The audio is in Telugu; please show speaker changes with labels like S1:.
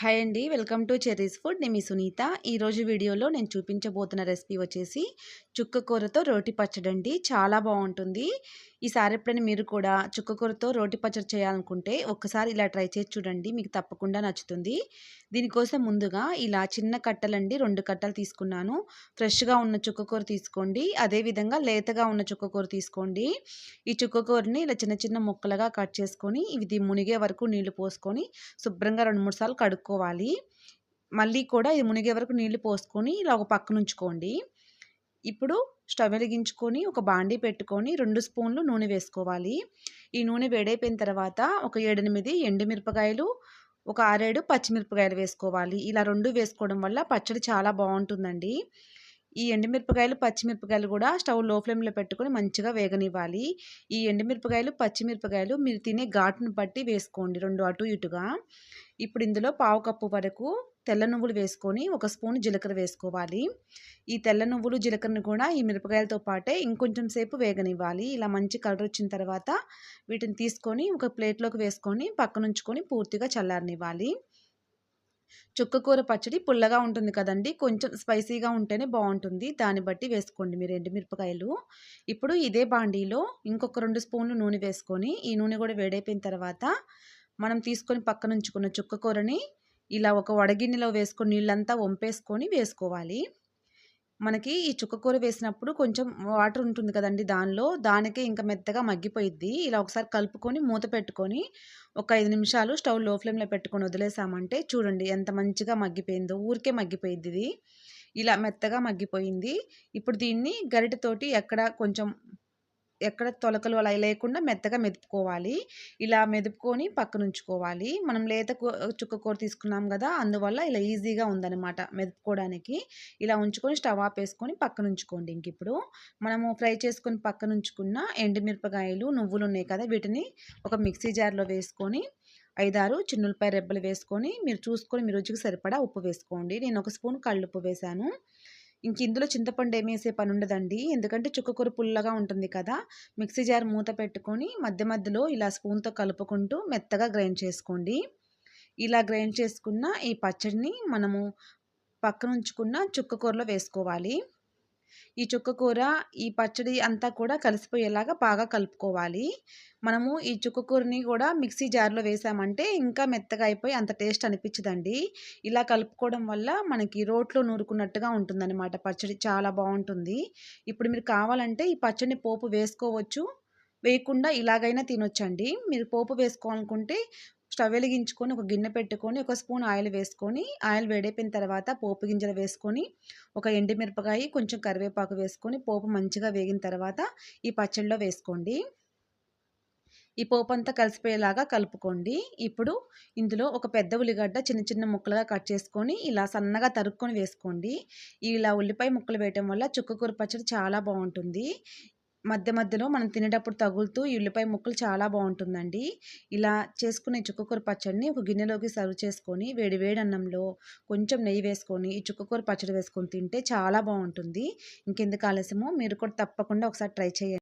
S1: హాయ్ అండి. Welcome to cherries food. నేను మీ సునీత. ఈరోజు వీడియోలో నేను చూపించబోతున్న రెసిపీ వచ్చేసి చుక్కకూరతో రోటి పచ్చడి అండి. చాలా బాగుంటుంది. ఈసారి ఎప్పుడైనా మీరు కూడా చుక్కకూరతో రోటి పచ్చడి చేయాలనుకుంటే ఒక్కసారి ఇలా ట్రై చేసి చూడండి. మీకు తప్పకుండా నచ్చుతుంది. దీనికోసం ముందుగా ఇలా చిన్న కట్టలండి. రెండు కట్టలు తీసుకున్నాను. ఫ్రెష్గా ఉన్న చుక్కకూర తీసుకోండి. అదేవిధంగా లేతగా ఉన్న చుక్కకూర తీసుకోండి. ఈ చుక్కకూరని ఇలా చిన్న చిన్న ముక్కలుగా కట్ చేసుకొని ఇది మునిగే వరకు నీళ్ళు పోసుకొని శుభ్రంగా రెండు మూడు సార్లు కడుక్కోవాలి మళ్ళీ కూడా ఇది మునిగే వరకు నీళ్ళు పోసుకొని ఇలా ఒక పక్కన ఉంచుకోండి. ఇప్పుడు స్టవ్ వెలిగించుకొని ఒక బాండీ పెట్టుకొని రెండు స్పూన్లు నూనె వేసుకోవాలి. ఈ నూనె వేడైపోయిన తర్వాత ఒక ఏడెనిమిది ఎండుమిరపకాయలు ఒక ఆరేడు పచ్చిమిరపకాయలు వేసుకోవాలి. ఇలా రెండు వేసుకోవడం వల్ల పచ్చడి చాలా బాగుంటుందండి. ఈ ఎండుమిరపకాయలు పచ్చిమిరపకాయలు కూడా స్టవ్లో ఫ్లేమ్లో పెట్టుకొని మంచిగా వేగనివ్వాలి. ఈ ఎండుమిరపకాయలు పచ్చిమిరపకాయలు మీరు తినే ఘాటును బట్టి వేసుకోండి రెండు అటు ఇటుగా. ఇప్పుడు ఇందులో పావు కప్పు వరకు తెల్ల నువ్వులు వేసుకొని ఒక స్పూన్ జీలకర్ర వేసుకోవాలి. ఈ తెల్ల నువ్వులు జీలకర్రను కూడా ఈ మిరపకాయలతో పాటే ఇంకొంచెం సేపు వేగనివ్వాలి. ఇలా మంచి కలర్ వచ్చిన తర్వాత వీటిని తీసుకొని ఒక ప్లేట్లోకి వేసుకొని పక్కనుంచుకొని పూర్తిగా చల్లారనివ్వాలి. చుక్కకూర పచ్చడి పుల్లగా ఉంటుంది కదండి. కొంచెం స్పైసీగా ఉంటేనే బాగుంటుంది. దాన్ని బట్టి వేసుకోండి మీరు ఎండుమిరపకాయలు ఇప్పుడు ఇదే బాండీలో ఇంకొక రెండు స్పూన్లు నూనె వేసుకొని ఈ నూనె కూడా వేడైపోయిన తర్వాత మనం తీసుకొని పక్కన ఉంచుకున్న చుక్కకూరని ఇలా ఒక వడగిన్నెలో వేసుకొని నీళ్ళంతా వంపేసుకొని వేసుకోవాలి. మనకి ఈ చుక్కకూర వేసినప్పుడు కొంచెం వాటర్ ఉంటుంది కదండి దానిలో దానికే ఇంకా మెత్తగా మగ్గిపోయిద్ది. ఇలా ఒకసారి కలుపుకొని మూత పెట్టుకొని ఒక ఐదు నిమిషాలు స్టవ్లో ఫ్లేమ్లో పెట్టుకొని వదిలేసామంటే చూడండి ఎంత మంచిగా మగ్గిపోయిందో ఊరికే మగ్గిపోయింది ఇది. ఇలా మెత్తగా మగ్గిపోయింది. ఇప్పుడు దీన్ని గరిటెతోటి ఎక్కడ కొంచెం ఎక్కడ తొలకలు అలా లేకుండా మెత్తగా మెదుపుకోవాలి. ఇలా మెదుపుకొని పక్కన ఉంచుకోవాలి మనం లేత చుక్క కూర తీసుకున్నాం కదా అందువల్ల ఇలా ఈజీగా ఉందన్నమాట మెదుపుకోవడానికి. ఇలా ఉంచుకొని స్టవ్ ఆపేసుకొని పక్కన ఉంచుకోండి ఇంక ఇప్పుడు. మనము ఫ్రై చేసుకొని పక్కన ఉంచుకున్న ఎండుమిరపకాయలు నువ్వులు ఉన్నాయి కదా వీటిని ఒక మిక్సీ జార్లో వేసుకొని ఐదారు చిన్నులపై రెబ్బలు వేసుకొని మీరు చూసుకొని మీ రుచికి సరిపడా ఉప్పు వేసుకోండి. నేను ఒక స్పూన్ కళ్ళుప్పు వేశాను. ఇంక ఇందులో చింతపండు ఏమేసే పని ఉండదండి ఎందుకంటే చుక్కకూర పుల్లగా ఉంటుంది కదా. మిక్సీ జార్ మూత పెట్టుకొని మధ్య మధ్యలో ఇలా స్పూన్తో కలుపుకుంటూ మెత్తగా గ్రైండ్ చేసుకోండి. ఇలా గ్రైండ్ చేసుకున్న ఈ పచ్చడిని మనము పక్కన ఉంచుకున్న చుక్కకూరలో వేసుకోవాలి. ఈ చుక్క కూర ఈ పచ్చడి అంతా కూడా కలిసిపోయేలాగా బాగా కలుపుకోవాలి. మనము ఈ చుక్క కూరని కూడా మిక్సీ జార్లో వేసామంటే ఇంకా మెత్తగా అయిపోయి అంత టేస్ట్ అనిపించదండి. ఇలా కలుపుకోవడం వల్ల మనకి రోట్లో నూరుకున్నట్టుగా ఉంటుందన్నమాట పచ్చడి చాలా బాగుంటుంది. ఇప్పుడు మీరు కావాలంటే ఈ పచ్చడిని పోపు వేసుకోవచ్చు. వేయకుండా ఇలాగైనా తినొచ్చండి. మీరు పోపు వేసుకోవాలనుకుంటే స్టవ్ వెలిగించుకొని ఒక గిన్నె పెట్టుకొని ఒక స్పూన్ ఆయిల్ వేసుకొని ఆయిల్ వేడైపోయిన తర్వాత పోపు గింజలు వేసుకొని ఒక ఎండుమిరపకాయ కొంచెం కరివేపాకు వేసుకొని పోపు మంచిగా వేగిన తర్వాత ఈ పచ్చడిలో వేసుకోండి. ఈ పోపు అంతా కలిసిపోయేలాగా కలుపుకోండి. ఇప్పుడు ఇందులో ఒక పెద్ద ఉల్లిగడ్డ చిన్న చిన్న ముక్కలుగా కట్ చేసుకొని ఇలా సన్నగా తరుక్కొని వేసుకోండి. ఇలా ఉల్లిపాయ ముక్కలు వేయటం వల్ల చుక్కకూర పచ్చడి చాలా బాగుంటుంది. మధ్య మధ్యలో మనం తినేటప్పుడు తగులుతూ ఈ ఉల్లిపాయ ముక్కలు చాలా బాగుంటుందండి. ఇలా చేసుకునే చుక్కకూర పచ్చడిని ఒక గిన్నెలోకి సర్వ్ చేసుకొని వేడి అన్నంలో కొంచెం నెయ్యి వేసుకొని ఈ చుక్కకూర పచ్చడి వేసుకొని తింటే చాలా బాగుంటుంది. ఇంకెందుకు ఆలస్యమో మీరు కూడా తప్పకుండా ఒకసారి ట్రై చేయండి.